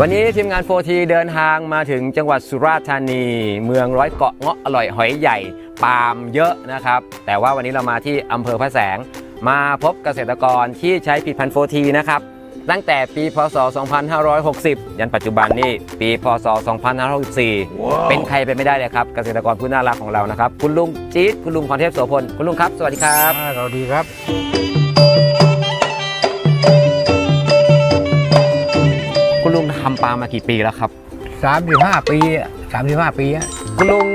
วันนี้ทีมงานโฟทีเดินทางมาถึงจังหวัดสุราษฎร์ธานี เมืองร้อยเกาะเงาะอร่อยหอยใหญ่ปาล์มเยอะนะครับ แต่ว่าวันนี้เรามาที่อำเภอพระแสง มาพบเกษตรกรที่ใช้ผลิดพันธุ์โฟทีนะครับ ตั้งแต่ปีพศ 2560 ยันปัจจุบันนี่ปีพศ 2564เป็นใครไปไม่ได้เลยครับ เกษตรกรผู้น่ารักของเรานะครับ คุณลุงจี๊ดคุณลุงพรเทพโสพลคุณลุงครับ สวัสดีครับอ่าเราดีครับำปาล์มมากี่ปีแล้วครับ 35 ปีอะ35 ปีอะคุณลุง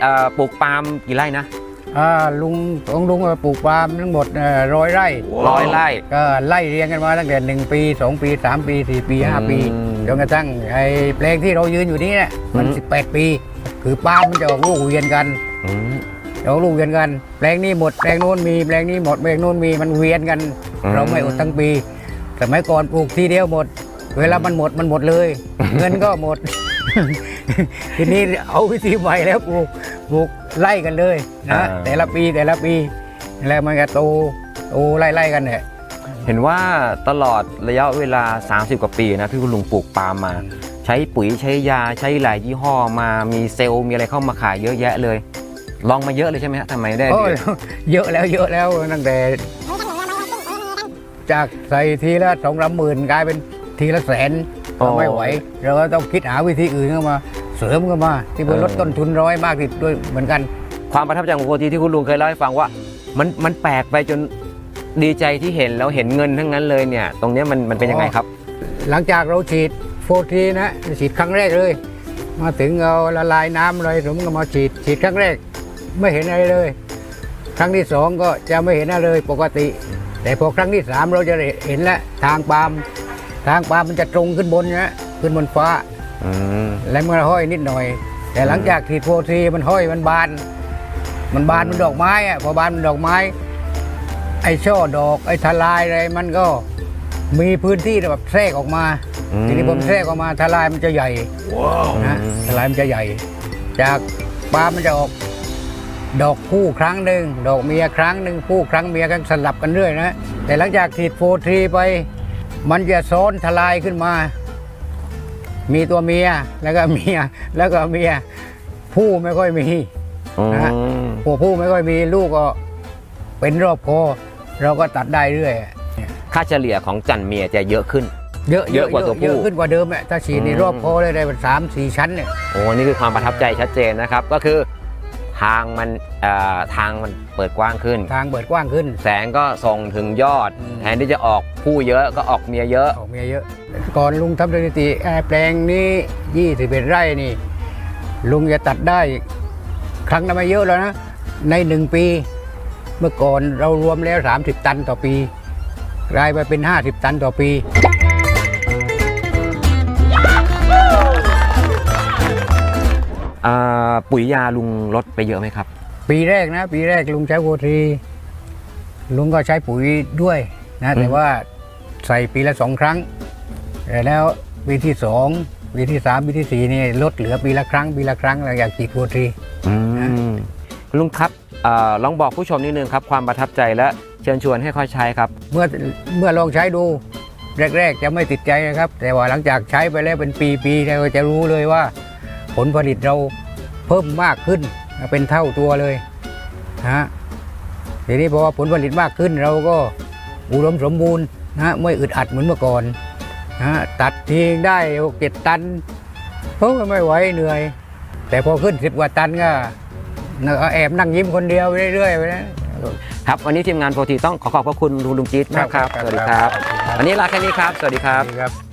เอ่อปลูกปาล์มกี่ไร่นะอ่าลุงของลุงปลูกปาล์มทั้งหมดร้อยไร่ ร้อยไร่ ก็ไล่เรียงกันมาตั้งแต่ 1 ปี 2 ปี 3 ปี 4 ปี 5 ปีอืมจนกระทั่งไอ้แปลงที่เรายืนอยู่นี่เนี่ยมัน อืม 18 ปี คือปาล์มมันจะออกลูกเวียนกันอืมออกลูกเวียนกันแปลงนี้หมดแปลงโน้นมีแปลงนี้หมดแปลงโน้นมีมันเวียนกัน อืม เราไม่อดทั้งปี สมัยก่อนปลูกทีเดียวหมด เวลามันหมดมันหมดเลย เงินก็หมด ทีนี้เอาวิธีใหม่แล้วปลูกปลูกไล่กันเลยนะแต่ละปีแต่ละปีแล้วมันก็โตโตไล่ไล่กันเนี่ยเห็นว่าตลอดระยะเวลา 30 กว่าปีนะที่คุณลุงปลูกปาล์มมา ใช้ปุ๋ยใช้ยาใช้หลายยี่ห้อมามีเซลล์มีอะไรเข้ามาขายเยอะแยะเลย ลองมาเยอะเลยใช่ไหมฮะทำไมได้โอ้ยเยอะแล้วเยอะแล้วตั้งแต่ จากใส่ทีละสองสามหมื่นกลายเป็น ทีละแสนก็ไม่ไหว เราก็ต้องคิดหาวิธีอื่นเข้ามา เสริมเข้ามา ที่มันลดต้นทุนร้อยมากที่สุดด้วยเหมือนกัน ความประทับใจของโคทีที่คุณลุงเคยเล่าให้ฟังว่า มันมันแปลกไปจนดีใจที่เห็นแล้วเห็นเงินทั้งนั้นเลยเนี่ย ตรงเนี้ยมันมันเป็นยังไงครับ หลังจากเราฉีดโฟทีนะฉีดครั้งแรกเลย มาถึงเอาละลายน้ำเลยผมก็มาฉีดฉีดครั้งแรก ไม่เห็นอะไรเลย ครั้งที่สองก็จะไม่เห็นอะไรเลยปกติ แต่พอครั้งที่สามเราจะเห็นแล้วทางปาล์ม ทางปาล์มมันจะตรงขึ้นบนนะขึ้นบนฟ้าอืมแล้วมันห้อยนิดหน่อย แต่หลังจากฉีดโฟทีมันห้อยมันบาน มันบานมันดอกไม้อะพอบานมันดอกไม้ ไอ้ช่อดอกไอ้ทลายอะไรมันก็มีพื้นที่แบบแทรกออกมาอืมทีนี้ผมแทรกออกมาทลายมันจะใหญ่นะทลายมันจะใหญ่ จากปลาล์มมันจะออกดอกคู่ครั้งหนึ่งดอกเมียครั้งหนึ่งคู่ครั้งเมียกันสลับกันเรื่อยนะแต่หลังจากฉีดโฟทีไป มันจะซ้อนทลายขึ้นมา มีตัวเมียแล้วก็เมียแล้วก็เมียผู้ไม่ค่อยมีอืมนะฮะหัวผู้ไม่ค่อยมีลูกก็เป็นรอบคอเราก็ตัดได้เรื่อยค่าเฉลี่ยของจันเมียจะเยอะขึ้น เยอะเยอะกว่าตัวผู้เยอะขึ้นกว่าเดิมอะถ้าฉีดในอืมรอบคอเลยได้เป็นสามสี่ชั้นเนี่ยโอ้นี่คือความประทับใจชัดเจนนะครับ ก็คือ ทางมันเอ่อทางมันเปิดกว้างขึ้น ทางเปิดกว้างขึ้น แสงก็ส่งถึงยอด อืม แทนที่จะออกผู้เยอะก็ออกเมียเยอะ ออกเมียเยอะ ก่อนลุงทำสถิติเอ่อแปลงนี้ยี่สิบเอ็ดไร่นี่ ลุงจะตัดได้ ครั้งละไม่เยอะแล้วนะ ในหนึ่งปี เมื่อก่อนเรารวมแล้ว 30 ตันต่อปีกลายไปเป็น 50 ตันต่อปี ปุ๋ยยาลุงลดไปเยอะไหมครับ ปีแรกนะ ปีแรกลุงใช้โวทีลุงก็ใช้ปุ๋ยด้วยนะแต่ว่าใส่ปีละสองครั้งแต่แล้วปีที่สองปีที่สามปีที่สี่นี่ลดเหลือปีละครั้งปีละครั้งหลังจากฉีดโวทีอืมคุณลุงครับอาลองบอกผู้ชมนิดนึงครับ ความประทับใจและเชิญชวนให้ค่อยใช้ครับ เมื่อเมื่อลองใช้ดูแรก ๆ จะไม่ติดใจนะครับ แต่ว่าหลังจากใช้ไปแล้วเป็นปีๆเราก็จะรู้เลยว่า ผลผลิตเราเพิ่มมากขึ้นเป็นเท่าตัวเลยนะฮะทีนี้พอผลผลิตมากขึ้นเราก็อุดมสมบูรณ์นะฮะไม่อึดอัดเหมือนเมื่อก่อนนะฮะตัดทิ้งได้หกเจ็ดตันเพราะไม่ไหวเหนื่อย แต่พอขึ้นสิบกว่าตันก็แอบนั่งยิ้มคนเดียวไปเรื่อยๆไปนะครับวันนี้ทีมงานโฟทีต้องขอขอบพระคุณลุงลุงจี๊ดมากครับครับสวัสดีครับครับวันนี้ลาแค่นี้ครับ สวัสดีครับครับ